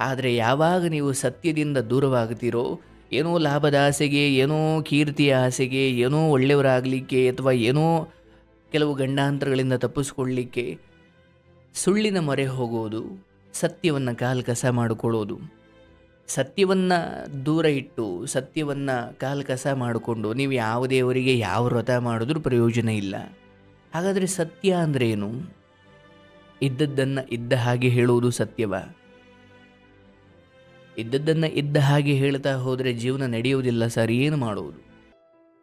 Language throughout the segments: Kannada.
ಆದರೆ ಯಾವಾಗ ನೀವು ಸತ್ಯದಿಂದ ದೂರವಾಗುತ್ತೀರೋ ಏನೋ ಲಾಭದ ಆಸೆಗೆ, ಏನೋ ಕೀರ್ತಿಯ ಆಸೆಗೆ, ಏನೋ ಒಳ್ಳೆಯವರಾಗಲಿಕ್ಕೆ ಅಥವಾ ಏನೋ ಕೆಲವು ಗಂಡಾಂತರಗಳಿಂದ ತಪ್ಪಿಸ್ಕೊಳ್ಳಿಕ್ಕೆ ಸುಳ್ಳಿನ ಮೊರೆ ಹೋಗೋದು, ಸತ್ಯವನ್ನು ಕಾಲು ಕಸ ಮಾಡಿಕೊಳ್ಳೋದು. ಸತ್ಯವನ್ನು ದೂರ ಇಟ್ಟು, ಸತ್ಯವನ್ನು ಕಾಲು ಕಸ ಮಾಡಿಕೊಂಡು, ನೀವು ಯಾವ ದೇವರಿಗೆ ಯಾವ ವ್ರತ ಮಾಡಿದ್ರೂ ಪ್ರಯೋಜನ ಇಲ್ಲ. ಹಾಗಾದರೆ ಸತ್ಯ ಅಂದ್ರೇನು? ಇದ್ದದ್ದನ್ನು ಇದ್ದ ಹಾಗೆ ಹೇಳುವುದು ಸತ್ಯವ? ಇದ್ದದ್ದನ್ನು ಇದ್ದ ಹಾಗೆ ಹೇಳ್ತಾ ಹೋದರೆ ಜೀವನ ನಡೆಯುವುದಿಲ್ಲ ಸರ್, ಏನು ಮಾಡುವುದು?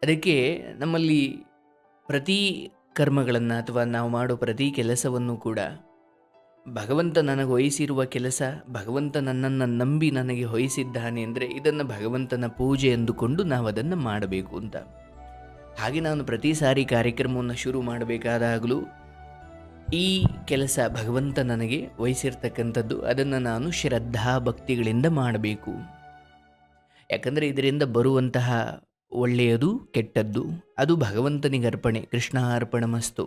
ಅದಕ್ಕೆ ನಮ್ಮಲ್ಲಿ ಪ್ರತಿ ಕರ್ಮಗಳನ್ನು ಅಥವಾ ನಾವು ಮಾಡೋ ಪ್ರತಿ ಕೆಲಸವನ್ನು ಕೂಡ ಭಗವಂತ ನನಗೆ ವಹಿಸಿರುವ ಕೆಲಸ, ಭಗವಂತ ನನ್ನನ್ನು ನಂಬಿ ನನಗೆ ವಹಿಸಿದ್ದಾನೆ ಅಂದರೆ ಇದನ್ನು ಭಗವಂತನ ಪೂಜೆ ಎಂದುಕೊಂಡು ನಾವು ಅದನ್ನು ಮಾಡಬೇಕು ಅಂತ. ಹಾಗೆ ನಾನು ಪ್ರತಿ ಸಾರಿ ಕಾರ್ಯಕ್ರಮವನ್ನು ಶುರು ಮಾಡಬೇಕಾದಾಗಲೂ ಈ ಕೆಲಸ ಭಗವಂತ ನನಗೆ ವಹಿಸಿರ್ತಕ್ಕಂಥದ್ದು. ಅದನ್ನು ನಾನು ಶ್ರದ್ಧಾ ಭಕ್ತಿಗಳಿಂದ ಮಾಡಬೇಕು. ಯಾಕಂದರೆ ಇದರಿಂದ ಬರುವಂತಹ ಒಳ್ಳೆಯದು, ಕೆಟ್ಟದ್ದು, ಅದು ಭಗವಂತನಿಗೆ ಅರ್ಪಣೆ, ಕೃಷ್ಣ ಅರ್ಪಣಮಸ್ತು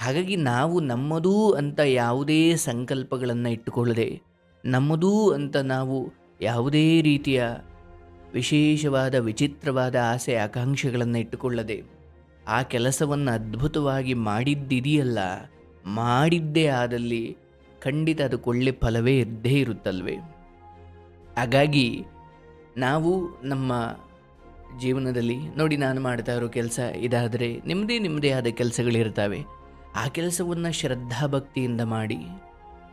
ಹಾಗಾಗಿ ನಾವು ನಮ್ಮದೂ ಅಂತ ಯಾವುದೇ ಸಂಕಲ್ಪಗಳನ್ನು ಇಟ್ಟುಕೊಳ್ಳದೆ, ನಮ್ಮದೂ ಅಂತ ನಾವು ಯಾವುದೇ ರೀತಿಯ ವಿಶೇಷವಾದ, ವಿಚಿತ್ರವಾದ ಆಸೆ, ಆಕಾಂಕ್ಷೆಗಳನ್ನು ಇಟ್ಟುಕೊಳ್ಳದೆ ಆ ಕೆಲಸವನ್ನು ಅದ್ಭುತವಾಗಿ ಮಾಡಿದ್ದಿದೆಯಲ್ಲ, ಮಾಡಿದ್ದೇ ಆದಲ್ಲಿ ಖಂಡಿತ ಅದಕ್ಕೆ ಒಳ್ಳೆ ಫಲವೇ ಇದ್ದೇ ಇರುತ್ತಲ್ವೇ? ಹಾಗಾಗಿ ನಾವು ನಮ್ಮ ಜೀವನದಲ್ಲಿ ನೋಡಿ ನಾನು ಮಾಡ್ತಾ ಇರೋ ಕೆಲಸ ಇದಾದರೆ ನಿಮ್ಮದೇ ನಿಮ್ಮದೇ ಆದ ಕೆಲಸಗಳಿರ್ತವೆ. ಆ ಕೆಲಸವನ್ನು ಶ್ರದ್ಧಾಭಕ್ತಿಯಿಂದ ಮಾಡಿ,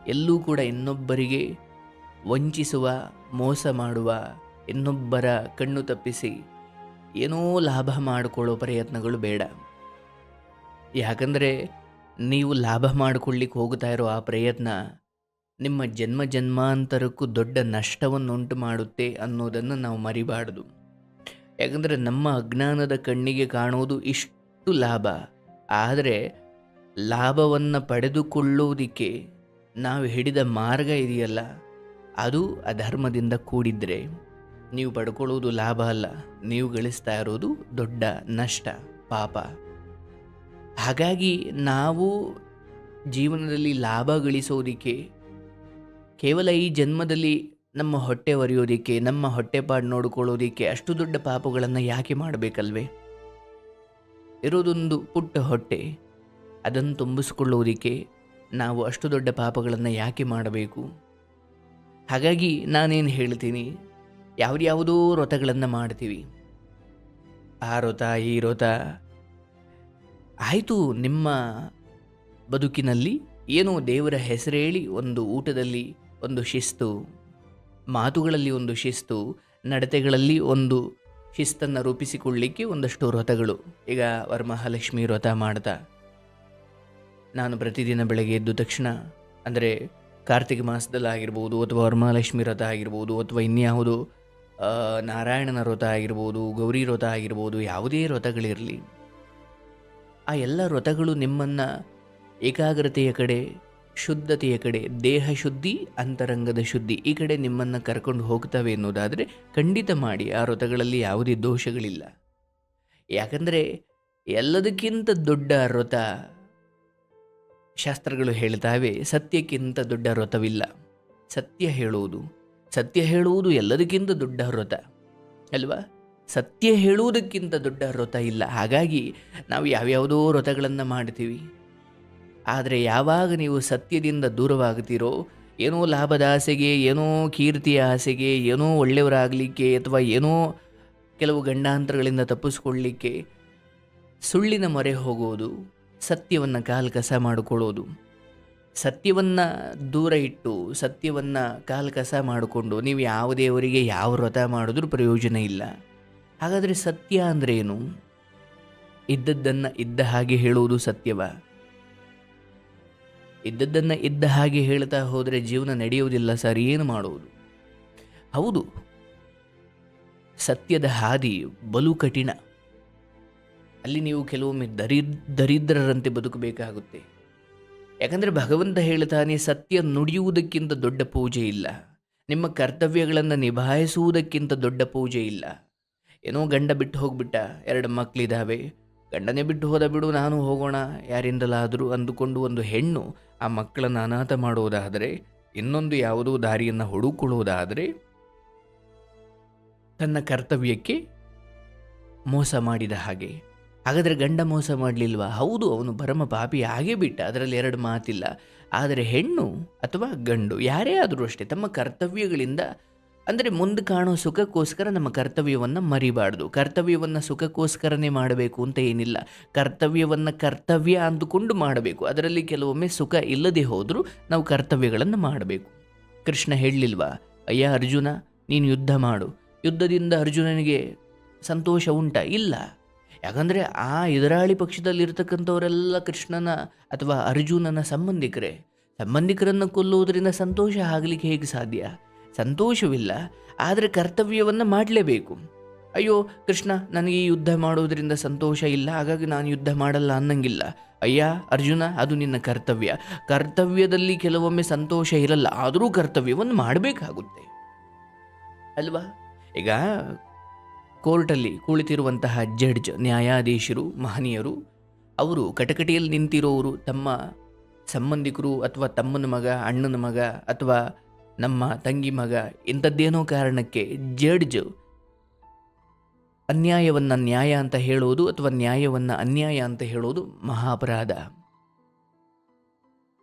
ಎಲ್ಲೂ ಕೂಡ ಇನ್ನೊಬ್ಬರಿಗೆ ವಂಚಿಸುವ, ಮೋಸ ಮಾಡುವ, ಇನ್ನೊಬ್ಬರ ಕಣ್ಣು ತಪ್ಪಿಸಿ ಏನೋ ಲಾಭ ಮಾಡಿಕೊಳ್ಳೋ ಪ್ರಯತ್ನಗಳು ಬೇಡ. ಯಾಕಂದರೆ ನೀವು ಲಾಭ ಮಾಡಿಕೊಳ್ಳಿಕ್ಕೆ ಹೋಗ್ತಾ ಇರೋ ಆ ಪ್ರಯತ್ನ ನಿಮ್ಮ ಜನ್ಮ ಜನ್ಮಾಂತರಕ್ಕೂ ದೊಡ್ಡ ನಷ್ಟವನ್ನುಂಟು ಮಾಡುತ್ತೆ ಅನ್ನೋದನ್ನು ನಾವು ಮರಿಬಾರ್ದು. ಯಾಕಂದರೆ ನಮ್ಮ ಅಜ್ಞಾನದ ಕಣ್ಣಿಗೆ ಕಾಣೋದು ಇಷ್ಟು ಲಾಭ. ಆದರೆ ಲಾಭವನ್ನು ಪಡೆದುಕೊಳ್ಳುವುದಕ್ಕೆ ನಾವು ಹಿಡಿದ ಮಾರ್ಗ ಇದೆಯಲ್ಲ, ಅದು ಅಧರ್ಮದಿಂದ ಕೂಡಿದ್ರೆ. ನೀವು ಪಡ್ಕೊಳ್ಳೋದು ಲಾಭ ಅಲ್ಲ, ನೀವು ಗಳಿಸ್ತಾ ಇರೋದು ದೊಡ್ಡ ನಷ್ಟ, ಪಾಪ. ಹಾಗಾಗಿ ನಾವು ಜೀವನದಲ್ಲಿ ಲಾಭ ಗಳಿಸೋದಕ್ಕೆ, ಕೇವಲ ಈ ಜನ್ಮದಲ್ಲಿ ನಮ್ಮ ಹೊಟ್ಟೆ ಒರೆಯೋದಕ್ಕೆ, ನಮ್ಮ ಹೊಟ್ಟೆಪಾಡು ನೋಡಿಕೊಳ್ಳೋದಕ್ಕೆ ಅಷ್ಟು ದೊಡ್ಡ ಪಾಪಗಳನ್ನು ಯಾಕೆ ಮಾಡಬೇಕಲ್ವೇ? ಇರೋದೊಂದು ಪುಟ್ಟ ಹೊಟ್ಟೆ, ಅದನ್ನು ತುಂಬಿಸ್ಕೊಳ್ಳೋದಕ್ಕೆ ನಾವು ಅಷ್ಟು ದೊಡ್ಡ ಪಾಪಗಳನ್ನು ಯಾಕೆ ಮಾಡಬೇಕು? ಹಾಗಾಗಿ ನಾನೇನು ಹೇಳ್ತೀನಿ ಯಾವ್ದ್ಯಾವುದೋ ವ್ರತಗಳನ್ನು ಮಾಡ್ತೀವಿ. ಆ ವ್ರತ, ಈ ವ್ರತ. ಆಯಿತು, ನಿಮ್ಮ ಬದುಕಿನಲ್ಲಿ ಏನೋ ದೇವರ ಹೆಸರೇಳಿ ಒಂದು ಊಟದಲ್ಲಿ ಒಂದು ಶಿಸ್ತು, ಮಾತುಗಳಲ್ಲಿ ಒಂದು ಶಿಸ್ತು, ನಡತೆಗಳಲ್ಲಿ ಒಂದು ಶಿಸ್ತನ್ನು ರೂಪಿಸಿಕೊಳ್ಳಿಕ್ಕೆ ಒಂದಷ್ಟು ವ್ರತಗಳು. ಈಗ ವರಮಹಾಲಕ್ಷ್ಮಿ ವ್ರತ ಮಾಡ್ತಾ ನಾನು ಪ್ರತಿದಿನ ಬೆಳಗ್ಗೆ ಎದ್ದು ತಕ್ಷಣ, ಅಂದರೆ ಕಾರ್ತಿಕ ಮಾಸದಲ್ಲಾಗಿರ್ಬೋದು ಅಥವಾ ವರಮಹಾಲಕ್ಷ್ಮಿ ವ್ರತ ಆಗಿರ್ಬೋದು ಅಥವಾ ಇನ್ಯಾವುದು ನಾರಾಯಣನ ವ್ರತ ಆಗಿರ್ಬೋದು, ಗೌರಿ ವ್ರತ ಆಗಿರ್ಬೋದು, ಯಾವುದೇ ವ್ರತಗಳಿರಲಿ, ಆ ಎಲ್ಲ ವ್ರತಗಳು ನಿಮ್ಮನ್ನು ಏಕಾಗ್ರತೆಯ ಕಡೆ, ಶುದ್ಧತೆಯ ಕಡೆ, ದೇಹ ಶುದ್ಧಿ, ಅಂತರಂಗದ ಶುದ್ಧಿ ಈ ಕಡೆ ನಿಮ್ಮನ್ನು ಕರ್ಕೊಂಡು ಹೋಗ್ತವೆ ಎನ್ನುವುದಾದರೆ ಖಂಡಿತ ಮಾಡಿ, ಆ ವ್ರತಗಳಲ್ಲಿ ಯಾವುದೇ ದೋಷಗಳಿಲ್ಲ. ಯಾಕಂದರೆ ಎಲ್ಲದಕ್ಕಿಂತ ದೊಡ್ಡ ವ್ರತ ಶಾಸ್ತ್ರಗಳು ಹೇಳ್ತಾವೆ, ಸತ್ಯಕ್ಕಿಂತ ದೊಡ್ಡ ವ್ರತವಿಲ್ಲ. ಸತ್ಯ ಹೇಳುವುದು ಸತ್ಯ ಹೇಳುವುದು ಎಲ್ಲದಕ್ಕಿಂತ ದೊಡ್ಡ ಹೃತ ಅಲ್ವಾ? ಸತ್ಯ ಹೇಳುವುದಕ್ಕಿಂತ ದೊಡ್ಡ ವ್ರತ ಇಲ್ಲ. ಹಾಗಾಗಿ ನಾವು ಯಾವ್ಯಾವುದೋ ವ್ರತಗಳನ್ನು ಮಾಡ್ತೀವಿ. ಆದರೆ ಯಾವಾಗ ನೀವು ಸತ್ಯದಿಂದ ದೂರವಾಗ್ತೀರೋ, ಏನೋ ಲಾಭದ ಆಸೆಗೆ, ಏನೋ ಕೀರ್ತಿಯ ಆಸೆಗೆ, ಏನೋ ಒಳ್ಳೆಯವರಾಗಲಿಕ್ಕೆ ಅಥವಾ ಏನೋ ಕೆಲವು ಗಂಡಾಂತರಗಳಿಂದ ತಪ್ಪಿಸ್ಕೊಳ್ಳಿಕ್ಕೆ ಸುಳ್ಳಿನ ಮೊರೆ ಹೋಗೋದು, ಸತ್ಯವನ್ನು ಕಾಲ್ಕಸ ಮಾಡಿಕೊಳ್ಳೋದು. ಸತ್ಯವನ್ನು ದೂರ ಇಟ್ಟು, ಸತ್ಯವನ್ನು ಕಾಲ್ಕಸ ಮಾಡಿಕೊಂಡು, ನೀವು ಯಾವ ದೇವರಿಗೆ ಯಾವ ವ್ರತ ಮಾಡಿದ್ರೂ ಪ್ರಯೋಜನ ಇಲ್ಲ. ಹಾಗಾದರೆ ಸತ್ಯ ಅಂದ್ರೇನು ಇದ್ದದ್ದನ್ನು ಇದ್ದ ಹಾಗೆ ಹೇಳುವುದು ಸತ್ಯವ? ಇದ್ದದ್ದನ್ನು ಇದ್ದ ಹಾಗೆ ಹೇಳ್ತಾ ಹೋದರೆ ಜೀವನ ನಡೆಯುವುದಿಲ್ಲ ಸರ್, ಏನು ಮಾಡುವುದು? ಹೌದು. ಸತ್ಯದ ಹಾದಿ ಬಲು ಕಠಿಣ. ಅಲ್ಲಿ ನೀವು ಕೆಲವೊಮ್ಮೆ ದರಿ ದರಿದ್ರರಂತೆ ಬದುಕಬೇಕಾಗುತ್ತೆ. ಯಾಕಂದರೆ ಭಗವಂತ ಹೇಳ್ತಾನೆ ಸತ್ಯ ನುಡಿಯುವುದಕ್ಕಿಂತ ದೊಡ್ಡ ಪೂಜೆ ಇಲ್ಲ. ನಿಮ್ಮ ಕರ್ತವ್ಯಗಳನ್ನು ನಿಭಾಯಿಸುವುದಕ್ಕಿಂತ ದೊಡ್ಡ ಪೂಜೆ ಇಲ್ಲ. ಏನೋ ಗಂಡ ಬಿಟ್ಟು ಹೋಗ್ಬಿಟ್ಟ, ಎರಡು ಮಕ್ಕಳಿದ್ದಾವೆ ಗಂಡನೇ ಬಿಟ್ಟು ಹೋದ ಬಿಡು, ನಾನು ಹೋಗೋಣ. ಯಾರಿಂದಲಾದರೂ ಅಂದುಕೊಂಡು ಒಂದು ಹೆಣ್ಣು ಆ ಮಕ್ಕಳನ್ನು ಅನಾಥ ಮಾಡುವುದಾದರೆ ಇನ್ನೊಂದು ಯಾವುದೋ ದಾರಿಯನ್ನು ಹುಡುಕೊಳ್ಳುವುದಾದರೆ ತನ್ನ ಕರ್ತವ್ಯಕ್ಕೆ ಮೋಸ ಮಾಡಿದ ಹಾಗೆ. ಹಾಗಾದರೆ ಗಂಡ ಮೋಸ ಮಾಡಲಿಲ್ವಾ? ಹೌದು, ಅವನು ಪರಮ ಪಾಪಿ ಆಗೇ ಬಿಟ್ಟ. ಅದರಲ್ಲಿ ಎರಡು ಮಾತಿಲ್ಲ. ಆದರೆ ಹೆಣ್ಣು ಅಥವಾ ಗಂಡು, ಯಾರೇ ಆದರೂ ಅಷ್ಟೇ, ತಮ್ಮ ಕರ್ತವ್ಯಗಳಿಂದ, ಅಂದರೆ ಮುಂದೆ ಕಾಣೋ ಸುಖಕ್ಕೋಸ್ಕರ ನಮ್ಮ ಕರ್ತವ್ಯವನ್ನು ಮರಿಬಾರ್ದು. ಕರ್ತವ್ಯವನ್ನು ಸುಖಕ್ಕೋಸ್ಕರನೇ ಮಾಡಬೇಕು ಅಂತ ಏನಿಲ್ಲ. ಕರ್ತವ್ಯವನ್ನು ಕರ್ತವ್ಯ ಅಂದುಕೊಂಡು ಮಾಡಬೇಕು. ಅದರಲ್ಲಿ ಕೆಲವೊಮ್ಮೆ ಸುಖ ಇಲ್ಲದೆ ಹೋದರೂ ನಾವು ಕರ್ತವ್ಯಗಳನ್ನು ಮಾಡಬೇಕು. ಕೃಷ್ಣ ಹೇಳಲಿಲ್ವಾ, ಅಯ್ಯ ಅರ್ಜುನ, ನೀನು ಯುದ್ಧ ಮಾಡು. ಯುದ್ಧದಿಂದ ಅರ್ಜುನನಿಗೆ ಸಂತೋಷ ಉಂಟ? ಇಲ್ಲ. ಯಾಕಂದರೆ ಆ ಎದುರಾಳಿ ಪಕ್ಷದಲ್ಲಿರ್ತಕ್ಕಂಥವರೆಲ್ಲ ಕೃಷ್ಣನ ಅಥವಾ ಅರ್ಜುನನ ಸಂಬಂಧಿಕರೇ. ಸಂಬಂಧಿಕರನ್ನು ಕೊಲ್ಲುವುದರಿಂದ ಸಂತೋಷ ಆಗಲಿಕ್ಕೆ ಹೇಗೆ ಸಾಧ್ಯ? ಸಂತೋಷವಿಲ್ಲ, ಆದರೆ ಕರ್ತವ್ಯವನ್ನು ಮಾಡಲೇಬೇಕು. ಅಯ್ಯೋ, ಕೃಷ್ಣ, ನನಗೆ ಈ ಯುದ್ಧ ಮಾಡೋದರಿಂದ ಸಂತೋಷ ಇಲ್ಲ, ಹಾಗಾಗಿ ನಾನು ಯುದ್ಧ ಮಾಡಲ್ಲ ಅನ್ನಂಗಿಲ್ಲ. ಅಯ್ಯ, ಅರ್ಜುನ, ಅದು ನಿನ್ನ ಕರ್ತವ್ಯ. ಕರ್ತವ್ಯದಲ್ಲಿ ಕೆಲವೊಮ್ಮೆ ಸಂತೋಷ ಇರಲ್ಲ, ಆದರೂ ಕರ್ತವ್ಯವನ್ನು ಮಾಡಬೇಕಾಗುತ್ತೆ. ಅಲ್ವಾ? ಈಗ ಕೋರ್ಟಲ್ಲಿ ಕುಳಿತಿರುವಂತಹ ಜಡ್ಜ್, ನ್ಯಾಯಾಧೀಶರು, ಮಹನೀಯರು, ಅವರು ಕಟಕಟಿಯಲ್ಲಿ ನಿಂತಿರೋರು, ತಮ್ಮ ಸಂಬಂಧಿಕರು ಅಥವಾ ತಮ್ಮನ ಮಗ, ಅಣ್ಣನ ಮಗ ಅಥವಾ ನಮ್ಮ ತಂಗಿ ಮಗ, ಇಂಥದ್ದೇನೋ ಕಾರಣಕ್ಕೆ ಜಡ್ಜ್ ಅನ್ಯಾಯವನ್ನು ನ್ಯಾಯ ಅಂತ ಹೇಳೋದು ಅಥವಾ ನ್ಯಾಯವನ್ನು ಅನ್ಯಾಯ ಅಂತ ಹೇಳೋದು ಮಹಾಪರಾಧ.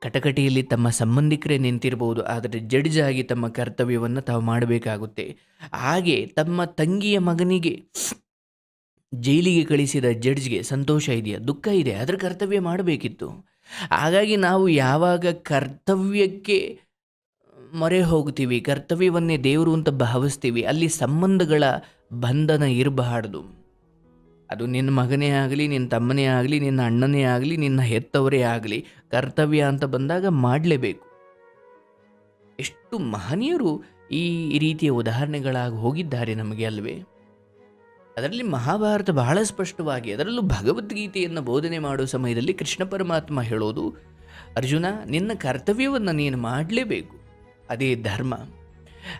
ಕಟಕಟಿಯಲ್ಲಿ ತಮ್ಮ ಸಂಬಂಧಿಕರೇ ನಿಂತಿರಬಹುದು, ಆದರೆ ಜಡ್ಜ್ ಆಗಿ ತಮ್ಮ ಕರ್ತವ್ಯವನ್ನು ತಾವು ಮಾಡಬೇಕಾಗುತ್ತೆ. ಹಾಗೆ ತಮ್ಮ ತಂಗಿಯ ಮಗನಿಗೆ ಜೈಲಿಗೆ ಕಳಿಸಿದ ಜಡ್ಜ್ಗೆ ಸಂತೋಷ ಇದೆಯಾ? ದುಃಖ ಇದೆ ಅದರ ಕರ್ತವ್ಯ ಮಾಡಬೇಕಿತ್ತು. ಹಾಗಾಗಿ ನಾವು ಯಾವಾಗ ಕರ್ತವ್ಯಕ್ಕೆ ಮೊರೆ ಹೋಗ್ತೀವಿ ಕರ್ತವ್ಯವನ್ನೇ ದೇವರು ಅಂತ ಭಾವಿಸ್ತೀವಿ, ಅಲ್ಲಿ ಸಂಬಂಧಗಳ ಬಂಧನ ಇರಬಾರ್ದು. ಅದು ನಿನ್ನ ಮಗನೇ ಆಗಲಿ, ನಿನ್ನ ತಮ್ಮನೇ ಆಗಲಿ, ನಿನ್ನ ಅಣ್ಣನೇ ಆಗಲಿ, ನಿನ್ನ ಹೆತ್ತವರೇ ಆಗಲಿ ಕರ್ತವ್ಯ ಅಂತ ಬಂದಾಗ ಮಾಡಲೇಬೇಕು. ಎಷ್ಟು ಮಹನೀಯರು ಈ ರೀತಿಯ ಉದಾಹರಣೆಗಳಾಗಿ ಹೋಗಿದ್ದಾರೆ ನಮಗೆ ಅಲ್ವೇ? ಅದರಲ್ಲಿ ಮಹಾಭಾರತ ಬಹಳ ಸ್ಪಷ್ಟವಾಗಿ, ಅದರಲ್ಲೂ ಭಗವದ್ಗೀತೆಯನ್ನು ಬೋಧನೆ ಮಾಡುವ ಸಮಯದಲ್ಲಿ ಕೃಷ್ಣ ಪರಮಾತ್ಮ ಹೇಳೋದು, ಅರ್ಜುನ, ನಿನ್ನ ಕರ್ತವ್ಯವನ್ನು ನೀನು ಮಾಡಲೇಬೇಕು. ಅದೇ ಧರ್ಮ.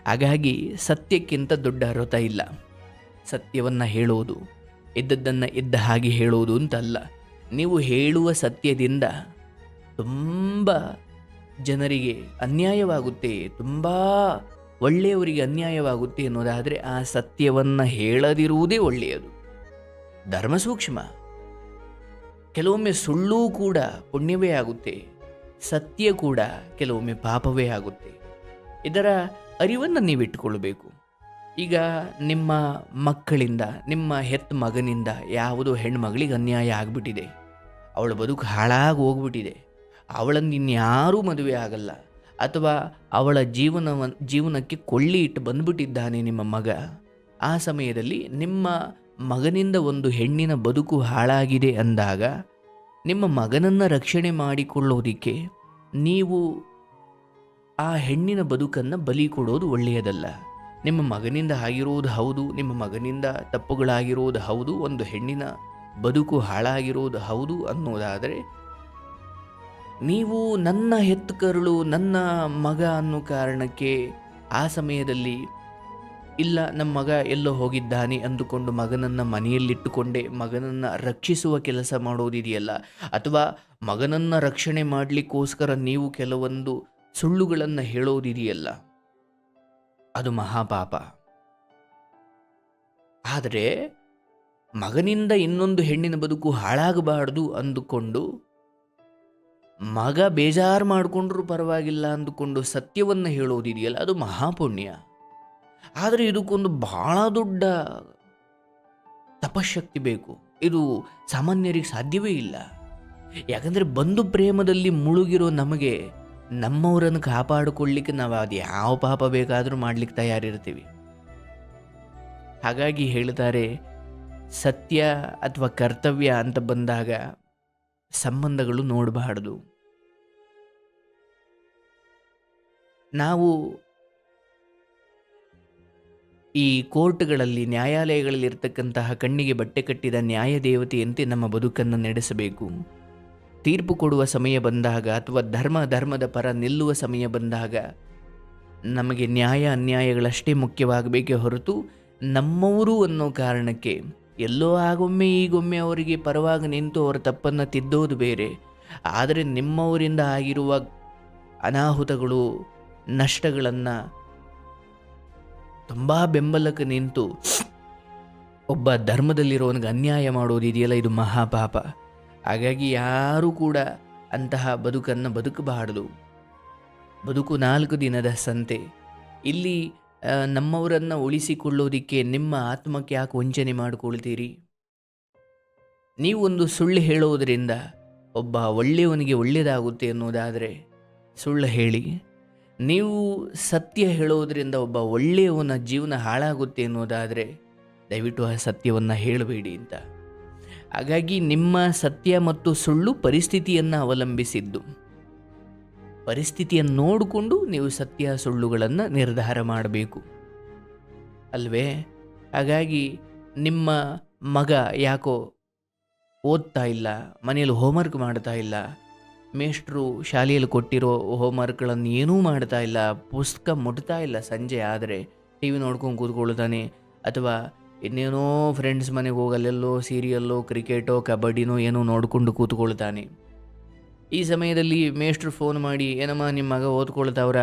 ಹಾಗಾಗಿ ಸತ್ಯಕ್ಕಿಂತ ದೊಡ್ಡ ಅರ್ಥ ಇಲ್ಲ. ಸತ್ಯವನ್ನು ಹೇಳೋದು. ಇದ್ದದ್ದನ್ನು ಇದ್ದ ಹಾಗೆ ಹೇಳುವುದು ಅಂತಲ್ಲ. ನೀವು ಹೇಳುವ ಸತ್ಯದಿಂದ ತುಂಬ ಜನರಿಗೆ ಅನ್ಯಾಯವಾಗುತ್ತೆ, ತುಂಬ ಒಳ್ಳೆಯವರಿಗೆ ಅನ್ಯಾಯವಾಗುತ್ತೆ ಅನ್ನೋದಾದರೆ ಆ ಸತ್ಯವನ್ನು ಹೇಳದಿರುವುದೇ ಒಳ್ಳೆಯದು. ಧರ್ಮ ಸೂಕ್ಷ್ಮ. ಕೆಲವೊಮ್ಮೆ ಸುಳ್ಳು ಕೂಡ ಪುಣ್ಯವೇ ಆಗುತ್ತೆ, ಸತ್ಯ ಕೂಡ ಕೆಲವೊಮ್ಮೆ ಪಾಪವೇ ಆಗುತ್ತೆ. ಇದರ ಅರಿವನ್ನು ನೀವಿಟ್ಟುಕೊಳ್ಬೇಕು. ಈಗ ನಿಮ್ಮ ಮಕ್ಕಳಿಂದ, ನಿಮ್ಮ ಹೆತ್ತ ಮಗನಿಂದ ಯಾವುದೋ ಹೆಣ್ಮಗಳಿಗೆ ಅನ್ಯಾಯ ಆಗಿಬಿಟ್ಟಿದೆ. ಅವಳ ಬದುಕು ಹಾಳಾಗಿ ಹೋಗ್ಬಿಟ್ಟಿದೆ. ಅವಳನ್ನು ಇನ್ಯಾರೂ ಮದುವೆ ಆಗಲ್ಲ. ಅಥವಾ ಅವಳ ಜೀವನವ, ಜೀವನಕ್ಕೆ ಕೊಳ್ಳಿ ಇಟ್ಟು ಬಂದುಬಿಟ್ಟಿದ್ದಾನೆ ನಿಮ್ಮ ಮಗ. ಆ ಸಮಯದಲ್ಲಿ ನಿಮ್ಮ ಮಗನಿಂದ ಒಂದು ಹೆಣ್ಣಿನ ಬದುಕು ಹಾಳಾಗಿದೆ ಅಂದಾಗ, ನಿಮ್ಮ ಮಗನನ್ನು ರಕ್ಷಣೆ ಮಾಡಿಕೊಳ್ಳೋದಕ್ಕೆ ನೀವು ಆ ಹೆಣ್ಣಿನ ಬದುಕನ್ನು ಬಲಿ ಕೊಡೋದು ಒಳ್ಳೆಯದಲ್ಲ. ನಿಮ್ಮ ಮಗನಿಂದ ಆಗಿರುವುದು ಹೌದು, ನಿಮ್ಮ ಮಗನಿಂದ ತಪ್ಪುಗಳಾಗಿರುವುದು ಹೌದು, ಒಂದು ಹೆಣ್ಣಿನ ಬದುಕು ಹಾಳಾಗಿರುವುದು ಹೌದು ಅನ್ನೋದಾದರೆ, ನೀವು ನನ್ನ ಹೆತ್ತು ಕರುಳು, ನನ್ನ ಮಗ ಅನ್ನೋ ಕಾರಣಕ್ಕೆ ಆ ಸಮಯದಲ್ಲಿ ಇಲ್ಲ, ನಮ್ಮ ಮಗ ಎಲ್ಲೋ ಹೋಗಿದ್ದಾನೆ ಅಂದುಕೊಂಡು ಮಗನನ್ನು ಮನೆಯಲ್ಲಿಟ್ಟುಕೊಂಡೇ, ಮಗನನ್ನು ರಕ್ಷಿಸುವ ಕೆಲಸ ಮಾಡೋದಿದೆಯಲ್ಲ, ಅಥವಾ ಮಗನನ್ನು ರಕ್ಷಣೆ ಮಾಡಲಿಕ್ಕೋಸ್ಕರ ನೀವು ಕೆಲವೊಂದು ಸುಳ್ಳುಗಳನ್ನು ಹೇಳೋದಿದೆಯಲ್ಲ. ಅದು ಮಹಾಪಾಪ. ಆದರೆ ಮಗನಿಂದ ಇನ್ನೊಂದು ಹೆಣ್ಣಿನ ಬದುಕು ಹಾಳಾಗಬಾರ್ದು ಅಂದುಕೊಂಡು ಮಗ ಬೇಜಾರು ಮಾಡಿಕೊಂಡ್ರೂ ಪರವಾಗಿಲ್ಲ ಅಂದುಕೊಂಡು ಸತ್ಯವನ್ನು ಹೇಳೋದಿದೆಯಲ್ಲ, ಅದು ಮಹಾಪುಣ್ಯ. ಆದರೆ ಇದಕ್ಕೊಂದು ಬಹಳ ದೊಡ್ಡ ತಪಶಕ್ತಿ ಬೇಕು. ಇದು ಸಾಮಾನ್ಯರಿಗೆ ಸಾಧ್ಯವೇ ಇಲ್ಲ. ಯಾಕಂದರೆ ಬಂಧು ಪ್ರೇಮದಲ್ಲಿ ಮುಳುಗಿರೋ ನಮಗೆ ನಮ್ಮವರನ್ನು ಕಾಪಾಡಿಕೊಳ್ಳಿಕ್ಕೆ ನಾವು ಅದು ಯಾವ ಪಾಪ ಬೇಕಾದರೂ ಮಾಡ್ಲಿಕ್ಕೆ ತಯಾರಿರ್ತೀವಿ. ಹಾಗಾಗಿ ಹೇಳ್ತಾರೆ ಸತ್ಯ ಅಥವಾ ಕರ್ತವ್ಯ ಅಂತ ಬಂದಾಗ ಸಂಬಂಧಗಳು ನೋಡಬಾರ್ದು. ನಾವು ಈ ಕೋರ್ಟ್ಗಳಲ್ಲಿ ನ್ಯಾಯಾಲಯಗಳಲ್ಲಿ ಇರ್ತಕ್ಕಂತಹ ಕಣ್ಣಿಗೆ ಬಟ್ಟೆ ಕಟ್ಟಿದ ನ್ಯಾಯ ದೇವತೆಯಂತೆ ನಮ್ಮ ಬದುಕನ್ನು ನಡೆಸಬೇಕು. ತೀರ್ಪು ಕೊಡುವ ಸಮಯ ಬಂದಾಗ ಅಥವಾ ಧರ್ಮ, ಧರ್ಮದ ಪರ ನಿಲ್ಲುವ ಸಮಯ ಬಂದಾಗ ನಮಗೆ ನ್ಯಾಯ, ಅನ್ಯಾಯಗಳಷ್ಟೇ ಮುಖ್ಯವಾಗಬೇಕೇ ಹೊರತು ನಮ್ಮವರು ಅನ್ನೋ ಕಾರಣಕ್ಕೆ ಎಲ್ಲೋ ಆಗೊಮ್ಮೆ, ಈಗೊಮ್ಮೆ ಅವರಿಗೆ ಪರವಾಗಿ ನಿಂತು ಅವರ ತಪ್ಪನ್ನು ತಿದ್ದೋದು ಬೇರೆ. ಆದರೆ ನಿಮ್ಮವರಿಂದ ಆಗಿರುವ ಅನಾಹುತಗಳು, ನಷ್ಟಗಳನ್ನು ತುಂಬ ಬೆಂಬಲಕ್ಕೆ ನಿಂತು ಒಬ್ಬ ಧರ್ಮದಲ್ಲಿರೋನಿಗೆ ಅನ್ಯಾಯ ಮಾಡೋದು ಇದೆಯಲ್ಲ ಇದು ಮಹಾಪಾಪ. ಹಾಗಾಗಿ ಯಾರೂ ಕೂಡ ಅಂತಹ ಬದುಕನ್ನು ಬದುಕಬಾರದು. ಬದುಕು ನಾಲ್ಕು ದಿನದ ಸಂತೆ. ಇಲ್ಲಿ ನಮ್ಮವರನ್ನು ಉಳಿಸಿಕೊಳ್ಳೋದಿಕ್ಕೆ ನಿಮ್ಮ ಆತ್ಮಕ್ಕೆ ಯಾಕೆ ವಂಚನೆ ಮಾಡಿಕೊಳ್ತೀರಿ? ನೀವೊಂದು ಸುಳ್ಳು ಹೇಳೋದರಿಂದ ಒಬ್ಬ ಒಳ್ಳೆಯವನಿಗೆ ಒಳ್ಳೆಯದಾಗುತ್ತೆ ಅನ್ನೋದಾದರೆ ಸುಳ್ಳು ಹೇಳಿ. ನೀವು ಸತ್ಯ ಹೇಳೋದರಿಂದ ಒಬ್ಬ ಒಳ್ಳೆಯವನ ಜೀವನ ಹಾಳಾಗುತ್ತೆ ಅನ್ನೋದಾದರೆ ದಯವಿಟ್ಟು ಆ ಸತ್ಯವನ್ನು ಹೇಳಬೇಡಿ ಅಂತ. ಹಾಗಾಗಿ ನಿಮ್ಮ ಸತ್ಯ ಮತ್ತು ಸುಳ್ಳು ಪರಿಸ್ಥಿತಿಯನ್ನು ಅವಲಂಬಿಸಿದ್ದು. ಪರಿಸ್ಥಿತಿಯನ್ನು ನೋಡಿಕೊಂಡು ನೀವು ಸತ್ಯ ಸುಳ್ಳುಗಳನ್ನು ನಿರ್ಧಾರ ಮಾಡಬೇಕು. ಅಲ್ವೇ? ಹಾಗಾಗಿ ನಿಮ್ಮ ಮಗ ಯಾಕೋ ಓದ್ತಾ ಇಲ್ಲ, ಮನೆಯಲ್ಲಿ ಹೋಮ್ವರ್ಕ್ ಮಾಡ್ತಾ ಇಲ್ಲ, ಮೇಷ್ಟ್ರು ಶಾಲೆಯಲ್ಲಿ ಕೊಟ್ಟಿರೋ ಹೋಮ್ವರ್ಕ್ಗಳನ್ನು ಏನೂ ಮಾಡ್ತಾ ಇಲ್ಲ, ಪುಸ್ತಕ ಮುಟ್ತಾ ಇಲ್ಲ ಸಂಜೆ ಆದರೆ ಟಿ ವಿ ನೋಡ್ಕೊಂಡು ಕೂತ್ಕೊಳ್ತಾನೆ, ಅಥವಾ ಇನ್ನೇನೋ ಫ್ರೆಂಡ್ಸ್ ಮನೆಗೆ ಹೋಗಲ್ಲೆಲ್ಲೋ ಸೀರಿಯಲ್ಲೋ ಕ್ರಿಕೆಟೋ ಕಬಡ್ಡಿನೋ ಏನೋ ನೋಡಿಕೊಂಡು ಕೂತ್ಕೊಳ್ತಾನೆ. ಈ ಸಮಯದಲ್ಲಿ ಮೇಷ್ಟ್ರು ಫೋನ್ ಮಾಡಿ, ಏನಮ್ಮ ನಿಮ್ಮ ಮಗ ಓದ್ಕೊಳ್ತಾವ್ರ?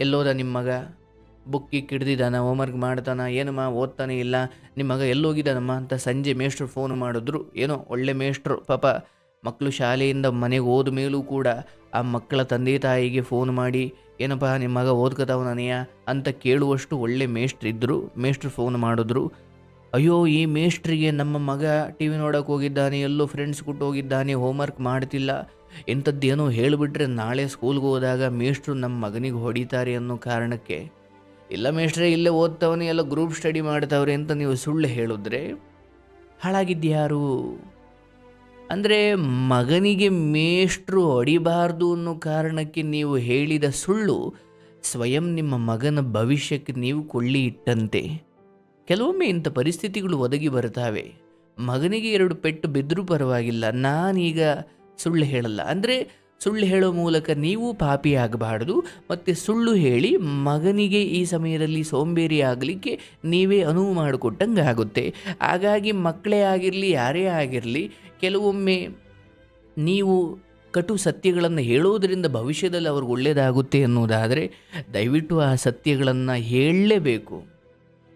ಎಲ್ಲೋದ ನಿಮ್ಮ ಮಗ? ಬುಕ್ಕಿಗೆ ಹಿಡ್ದಿದ್ದಾನ ಹೋಮ್ವರ್ಕ್ ಮಾಡ್ತಾನ, ಏನಮ್ಮ ಓದ್ತಾನೆ ಇಲ್ಲ ನಿಮ್ಮ ಮಗ ಎಲ್ಲೋಗಿದ್ದಾನಮ್ಮ? ಅಂತ ಸಂಜೆ ಮೇಷ್ಟ್ರು ಫೋನ್ ಮಾಡಿದ್ರು. ಏನೋ ಒಳ್ಳೆ ಮೇಷ್ಟ್ರು, ಪಾಪ ಮಕ್ಕಳು ಶಾಲೆಯಿಂದ ಮನೆಗೆ ಹೋದ ಮೇಲೂ ಕೂಡ ಆ ಮಕ್ಕಳ ತಂದೆ ತಾಯಿಗೆ ಫೋನ್ ಮಾಡಿ, ಏನಪ್ಪ ನಿಮ್ಮ ಮಗ ಓದ್ಕೋತಾವನನೆಯ ಅಂತ ಕೇಳುವಷ್ಟು ಒಳ್ಳೆ ಮೇಷ್ಟ್ರಿದ್ದರು ಮೇಷ್ಟ್ರು ಫೋನ್ ಮಾಡಿದ್ರು. ಅಯ್ಯೋ, ಈ ಮೇಷ್ಟ್ರಿಗೆ ನಮ್ಮ ಮಗ ಟಿ ವಿ ನೋಡೋಕೆ ಹೋಗಿದ್ದಾನೆ, ಎಲ್ಲೋ ಫ್ರೆಂಡ್ಸ್ ಕೊಟ್ಟು ಹೋಗಿದ್ದಾನೆ ಹೋಮ್ವರ್ಕ್ ಮಾಡ್ತಿಲ್ಲ. ಇಂಥದ್ದೇನೋ ಹೇಳಿಬಿಟ್ರೆ ನಾಳೆ ಸ್ಕೂಲ್ಗೆ ಹೋದಾಗ ಮೇಷ್ಟ್ರು ನಮ್ಮ ಮಗನಿಗೆ ಹೊಡಿತಾರೆ ಅನ್ನೋ ಕಾರಣಕ್ಕೆ. ಇಲ್ಲ ಮೇಷ್ಟ್ರೆ, ಇಲ್ಲೇ ಓದ್ತವನೇ, ಎಲ್ಲ ಗ್ರೂಪ್ ಸ್ಟಡಿ ಮಾಡ್ತವ್ರೆ ಅಂತ ನೀವು ಸುಳ್ಳು ಹೇಳಿದ್ರೆ ಹಾಳಾಗಿದ್ಯಾರು ಅಂದರೆ ಮಗನಿಗೆ ಮೇಷ್ಟ್ರು ಹೊಡಿಬಾರ್ದು ಅನ್ನೋ ಕಾರಣಕ್ಕೆ ನೀವು ಹೇಳಿದ ಸುಳ್ಳು ಸ್ವಯಂ ನಿಮ್ಮ ಮಗನ ಭವಿಷ್ಯಕ್ಕೆ ನೀವು ಕೊಳ್ಳಿ ಇಟ್ಟಂತೆ. ಕೆಲವೊಮ್ಮೆ ಇಂಥ ಪರಿಸ್ಥಿತಿಗಳು ಒದಗಿ ಬರ್ತಾವೆ ಮಗನಿಗೆ ಎರಡು ಪೆಟ್ಟು ಬಿದ್ದರೂ ಪರವಾಗಿಲ್ಲ. ನಾನೀಗ ಸುಳ್ಳು ಹೇಳಲ್ಲ. ಅಂದರೆ ಸುಳ್ಳು ಹೇಳೋ ಮೂಲಕ ನೀವು ಪಾಪಿ ಆಗಬಾರ್ದು. ಮತ್ತು ಸುಳ್ಳು ಹೇಳಿ ಮಗನಿಗೆ ಈ ಸಮಯದಲ್ಲಿ ಸೋಂಬೇರಿ ಆಗಲಿಕ್ಕೆ ನೀವೇ ಅನುವು ಮಾಡಿಕೊಟ್ಟಂಗೆ ಆಗುತ್ತೆ ಹಾಗಾಗಿ ಮಕ್ಕಳೇ ಆಗಿರಲಿ, ಯಾರೇ ಆಗಿರಲಿ ಕೆಲವೊಮ್ಮೆ ನೀವು ಕಟು ಸತ್ಯಗಳನ್ನು ಹೇಳೋದರಿಂದ ಭವಿಷ್ಯದಲ್ಲಿ ಅವ್ರಿಗೆ ಒಳ್ಳೆಯದಾಗುತ್ತೆ ಅನ್ನೋದಾದರೆ ದಯವಿಟ್ಟು ಆ ಸತ್ಯಗಳನ್ನು ಹೇಳಲೇಬೇಕು.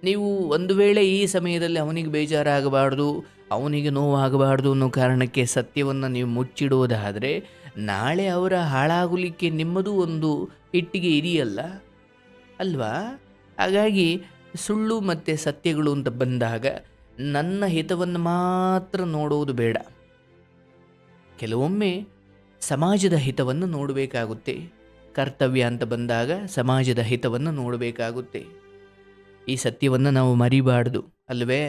ನೀವು ಒಂದು ವೇಳೆ ಈ ಸಮಯದಲ್ಲಿ ಅವನಿಗೆ ಬೇಜಾರಾಗಬಾರ್ದು, ಅವನಿಗೆ ನೋವಾಗಬಾರ್ದು ಅನ್ನೋ ಕಾರಣಕ್ಕೆ ಸತ್ಯವನ್ನು ನೀವು ಮುಚ್ಚಿಡೋದಾದರೆ ನಾಳೆ ಅವರ ಹಾಳಾಗಲಿಕ್ಕೆ ನಿಮ್ಮದು ಒಂದು ಇಟ್ಟಿಗೆ ಇದೆಯಲ್ಲ ಅಲ್ವಾ? ಹಾಗಾಗಿ ಸುಳ್ಳು ಮತ್ತು ಸತ್ಯಗಳು ಅಂತ ಬಂದಾಗ ನನ್ನ ಹಿತವನ್ನು ಮಾತ್ರ ನೋಡುವುದು ಬೇಡ. ಕೆಲವೊಮ್ಮೆ ಸಮಾಜದ ಹಿತವನ್ನು ನೋಡಬೇಕಾಗುತ್ತೆ. ಕರ್ತವ್ಯ ಅಂತ ಬಂದಾಗ ಸಮಾಜದ ಹಿತವನ್ನು ನೋಡಬೇಕಾಗುತ್ತೆ. ಈ ಸತ್ಯವನ್ನು ನಾವು ಮರಿಬಾರ್ದು, ಅಲ್ವೇ?